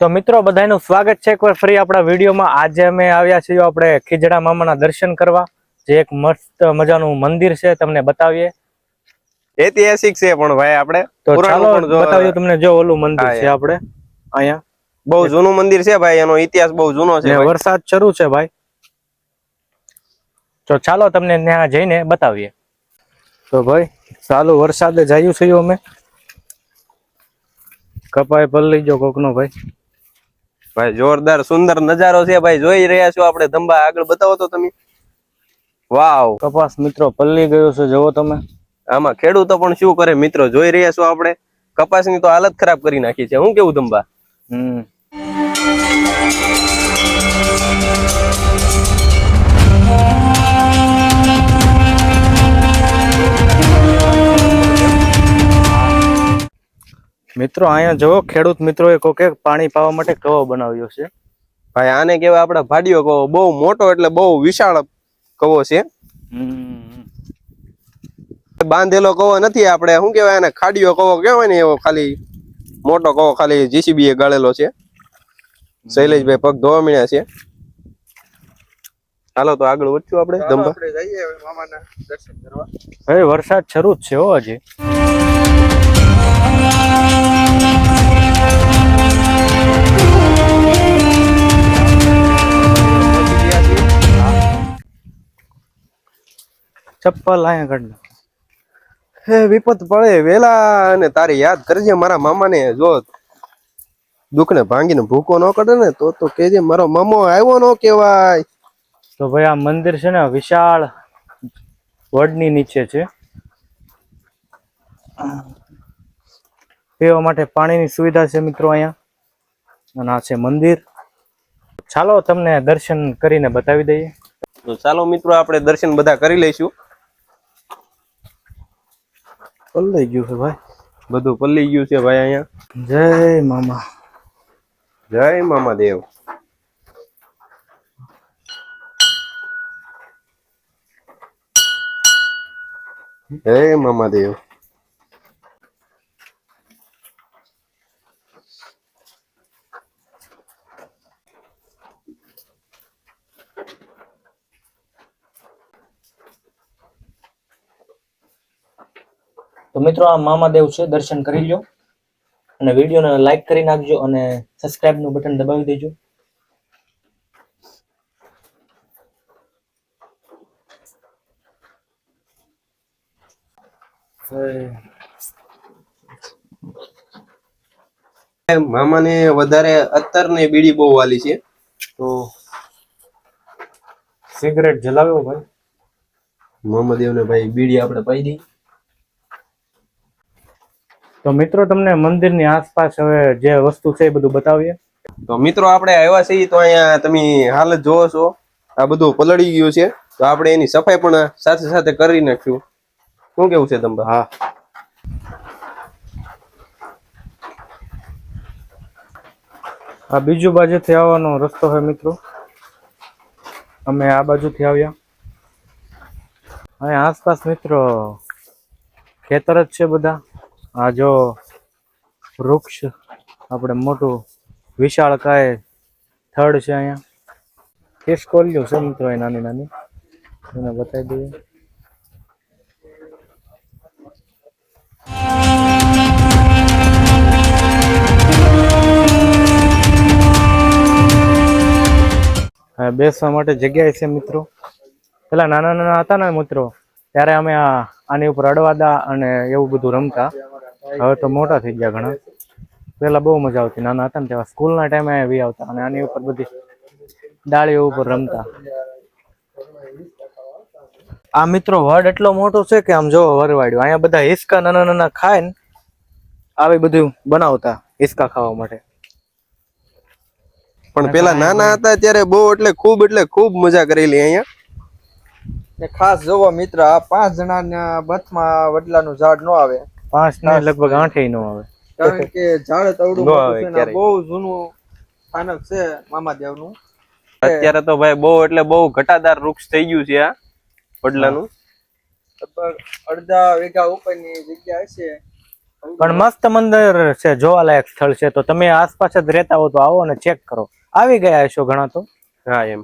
તો મિત્રો બધાનું સ્વાગત છે એકવાર ફરી આપણા વિડીયોમાં. આજે અમે આવ્યા છીએ આપણે ખીજડા મામાના દર્શન કરવા. જે એક મસ્ત મજાનું મંદિર છે તમને બતાવીએ. ઐતિહાસિક છે પણ ભાઈ આપણે. તો ચાલો બતાવીએ તમને જો ઓલું મંદિર છે આપણે. અહીંયા. બહુ જૂનું મંદિર છે ભાઈ એનો ઇતિહાસ બહુ જૂનો છે વરસાદ શરૂ છે ભાઈ. તો ચાલો તમને ત્યાં જઈને બતાવીએ. તો ભાઈ ચાલુ વરસાદે જાયું છે અમે. કપાય પલ્લી જો કોકનો ભાઈ. ભાઈ જોરદાર સુંદર નજારો છે ભાઈ જોઈ રહ્યા છો આપણે ધંબા. આગળ બતાવો તો તમે. વાવ. કપાસ મિત્રો પલ્લી ગયો છે જોવો તમે. આમાં ખેડૂતો પણ શું કરે મિત્રો? જોઈ રહ્યા છો આપણે. કપાસની તો હાલત ખરાબ કરી નાખી છે. હું કેવું ધંબા? હમ. મિત્રો અહીંયા જો ખેડૂત મિત્રોએ કોકે પાણી પાવા માટે કવો બનાવ્યો છે? ભાઈ આને કેવાય આપડે ભાડિયો કવો. બહુ મોટો એટલે બહુ વિશાળ કવો છે. બાંધેલો કવો નથી આપણે. શું કેવાય આને? ખાડીયો કવો કેવાય ને એવો ખાલી. મોટો કવો ખાલી જીસીબી એ ગાળેલો છે. શૈલેષભાઈ પગ ધોવા મળ્યા છે. હાલો તો આગળ વધશું આપણે. ધંબા હવે વરસાદ શરૂ જ છે હો હજી ચપ્પલ અહીંયા કાઢ હે વિપત પડે વેલા અને તારે યાદ કરજે મારા મામાને. જો દુઃખને ભાંગીને ભૂકો ન કરે ને તો તો કેજે મારો મામો આવ્યો નો કેવાય તો ભાઈ આ મંદિર છે ને વિશાળ વડની નીચે છે. પીવા માટે પાણીની સુવિધા છે મિત્રો અહીંયા. અને આ છે મંદિર. ચાલો તમને દર્શન કરીને બતાવી દઈએ. તો ચાલો મિત્રો આપણે દર્શન બધા કરી લઈશું. પલ્લી ગયું છે ભાઈ. બધું પલ્લી ગયું છે ભાઈ અહીંયા. જય મામા. જય મામા દેવ. જય મામાદેવ તો મિત્રો આ મામાદેવ છે દર્શન કરી લો અને વિડીયોને લાઈક કરી નાખજો અને સબસ્ક્રાઇબનું બટન દબાવી દેજો. મામાને વધારે અત્તર ને બીડી બહુ વાલી છે. તો સિગરેટ જલાવ્યો ભાઈ. મામાદેવ ને ભાઈ બીડી આપણે પાઈ દઈ. તો મિત્રો તમને મંદિરની આસપાસ હવે જે વસ્તુ છે એ બધું બતાવીએ. તો મિત્રો આપણે આવ્યા છીએ તો અહીંયા તમે હાલ જ જોવો છો. આ બધું પલળી ગયું છે. તો આપણે એની સફાઈ પણ સાથે સાથે કરી નાખ્યું. શું કેવું છે તમને હા. આ બીજું બાજુથી આવવાનો રસ્તો છે મિત્રો. અમે આ બાજુથી આવ્યા. અહીંયા આસપાસ મિત્રો ખેતર જ છે બધા. આ જો વૃક્ષ, આપણે મોટું વિશાળ કાય થડ છે અહીંયા. ખિસકોલીઓ છે મિત્રો નાની નાની. એને બતાવી દઈએ. બેસવા માટે જગ્યા છે મિત્રો. પેલા નાના નાના હતા ને મિત્રો, ત્યારે અમે આની ઉપર અડવાદા અને એવું બધું રમતા. હવે તો મોટા થઈ ગયા ઘણા. પેલા બહુ મજા આવતી નાના હતા ને તેવા સ્કૂલના ટાઈમે આવી આવતા અને આની ઉપર બધી ડાળીઓ ઉપર રમતા. આ મિત્રો વડ એટલો મોટો છે કે આમ જો વરવાડ્યો. અહીંયા બધા હિસકા નાના નાના ખાય ને આવી બધું બનાવતા હિસકા ખાવા માટે. પણ પેલા નાના હતા ત્યારે બહુ એટલે ખૂબ એટલે ખૂબ મજા કરેલી અહીંયા. ને ખાસ જોવો મિત્ર આ પાંચ જણાના બથમાં વડલાનું ઝાડ નો આવે. પાંચ ને લગભગ આઠે નો આવે. કારણ કે ઝાડ તવડું છે. બહુ જૂનું સ્થાનક છે મામાદેવનું. અત્યારે તો ભાઈ બહુ એટલે બહુ ઘટાદાર વૃક્ષ થઈ ગયું છે આ વડલાનું લગભગ અડધા વીઘા ઉપરની જગ્યા છે પણ મસ્ત મંદિર છે જોવાલાયક સ્થળ છે. તો તમે આસપાસ જ રહેતા હો તો આવો અને ચેક કરો. આવી ગયા હશો ઘણા તો? હા એમ.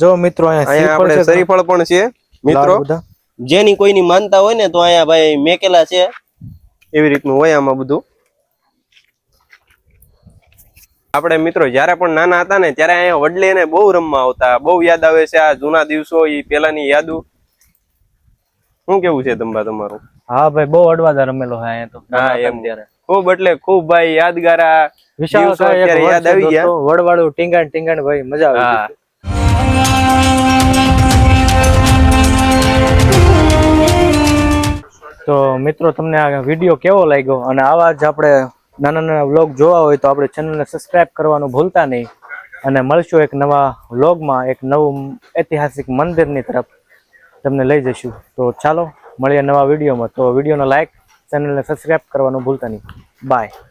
જો મિત્રો અહીંયા શ્રીફળ પણ છે મિત્રો. જેની કોઈની માનતા હોય ને તો અહીંયા ભાઈ મેકેલા છે. એવી રીતનું હોય આમાં બધું. આપણે મિત્રો જ્યારે પણ નાના હતા ને ત્યારે અહીંયા વડલે ને બહુ રમવા આવતા. બહુ યાદ આવે છે આ જૂના દિવસો એ પેલાની યાદો. શું કેવું છે તંબા તમારું? હા ભાઈ બહુ અડવાદા રમેલો છે અહીંયા તો. હા, એમ. ત્યારે. ખૂબ એટલે ખૂબ ભાઈ યાદગાર આ વિશાળ યાદ આવી ગયા. વડવાળું ટીંગાણ ટીંગાણ ભાઈ મજા આવી તો મિત્રો, તમને આ વીડિયો કેવો લાગ્યો? અને આવા જ આપણે નાના નાના વ્લોગ જોવા હોય તો આપણે ચેનલને સબસ્ક્રાઈબ કરવાનું ભૂલતા નહીં. અને મળશું એક નવા વ્લોગમાં એક નવું ઐતિહાસિક મંદિરની તરફ. તમને લઈ જઈશું. તો ચાલો, મળીએ નવા વિડીયોમાં તો વિડીયોને લાઈક ચેનલને સબસ્ક્રાઈબ કરવાનું ભૂલતા નહીં. બાય